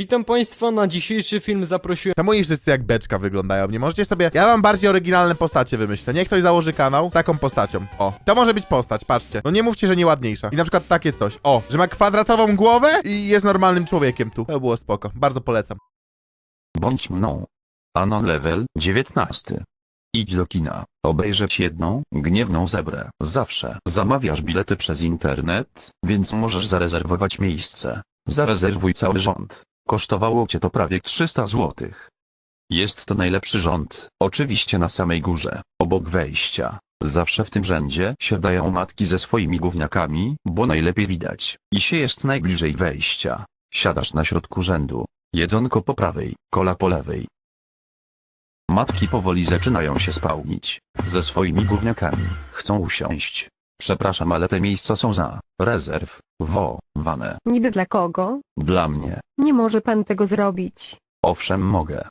Witam Państwa, na dzisiejszy film zaprosiłem Czemu oni wszyscy jak beczka wyglądają? Nie możecie sobie... Ja mam bardziej oryginalne postacie wymyślę. Niech ktoś założy kanał taką postacią. O, to może być postać, patrzcie. No nie mówcie, że nieładniejsza. I na przykład takie coś. O, że ma kwadratową głowę i jest normalnym człowiekiem tu. To było spoko. Bardzo polecam. Bądź mną. Anon level 19. Idź do kina, obejrzeć jedną, gniewną zebrę. Zawsze zamawiasz bilety przez internet, więc możesz zarezerwować miejsce. Zarezerwuj cały rząd. Kosztowało cię to prawie 300 zł. Jest to najlepszy rząd, oczywiście na samej górze, obok wejścia. Zawsze w tym rzędzie siadają matki ze swoimi gówniakami, bo najlepiej widać, i się jest najbliżej wejścia. Siadasz na środku rzędu. Jedzonko po prawej, kola po lewej. Matki powoli zaczynają się spełnić. Ze swoimi gówniakami. Chcą usiąść. Przepraszam, ale te miejsca są za rezerwowane. Niby dla kogo? Dla mnie. Nie może pan tego zrobić. Owszem mogę.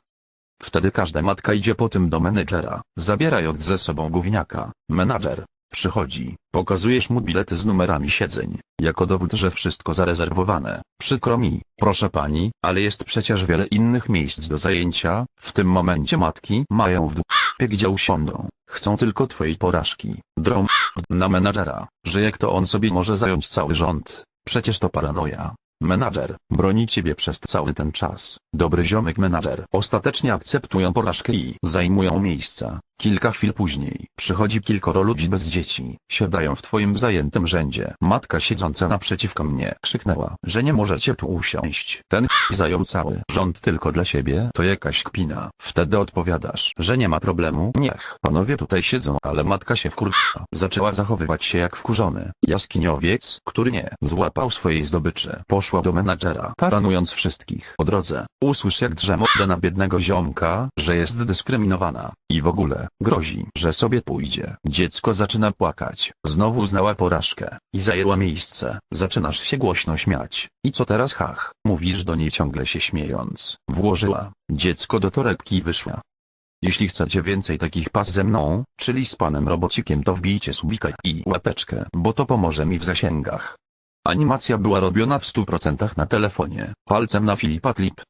Wtedy każda matka idzie po tym do menedżera, zabierając ze sobą gówniaka. Menadżer przychodzi, pokazujesz mu bilety z numerami siedzeń, jako dowód, że wszystko zarezerwowane. Przykro mi, proszę pani, ale jest przecież wiele innych miejsc do zajęcia. W tym momencie matki mają w dupie gdzie usiądą. Chcą tylko twojej porażki. Drą na menadżera, że jak to on sobie może zająć cały rząd. Przecież to paranoja. Menadżer broni ciebie przez cały ten czas. Dobry ziomek menadżer ostatecznie akceptują porażkę i zajmują miejsca. Kilka chwil później przychodzi kilkoro ludzi bez dzieci. Siadają w twoim zajętym rzędzie. Matka siedząca naprzeciwko mnie krzyknęła, że nie możecie tu usiąść. Ten zajął cały rząd tylko dla siebie. To jakaś kpina. Wtedy odpowiadasz, że nie ma problemu. Niech panowie tutaj siedzą, ale matka się wkurwa. Zaczęła zachowywać się jak wkurzony. Jaskiniowiec, który nie złapał swojej zdobyczy, poszła do menadżera, taranując wszystkich. Po drodze, usłysz jak drze mordę na biednego ziomka, że jest dyskryminowana. I w ogóle, grozi, że sobie pójdzie. Dziecko zaczyna płakać. Znowu znała porażkę. I zajęła miejsce. Zaczynasz się głośno śmiać. I co teraz hach? Mówisz do niej ciągle się śmiejąc. Włożyła. Dziecko do torebki i wyszła. Jeśli chcecie więcej takich pas ze mną, czyli z panem robocikiem to wbijcie subika i łapeczkę, bo to pomoże mi w zasięgach. Animacja była robiona w 100% na telefonie, palcem na Filipa Clip.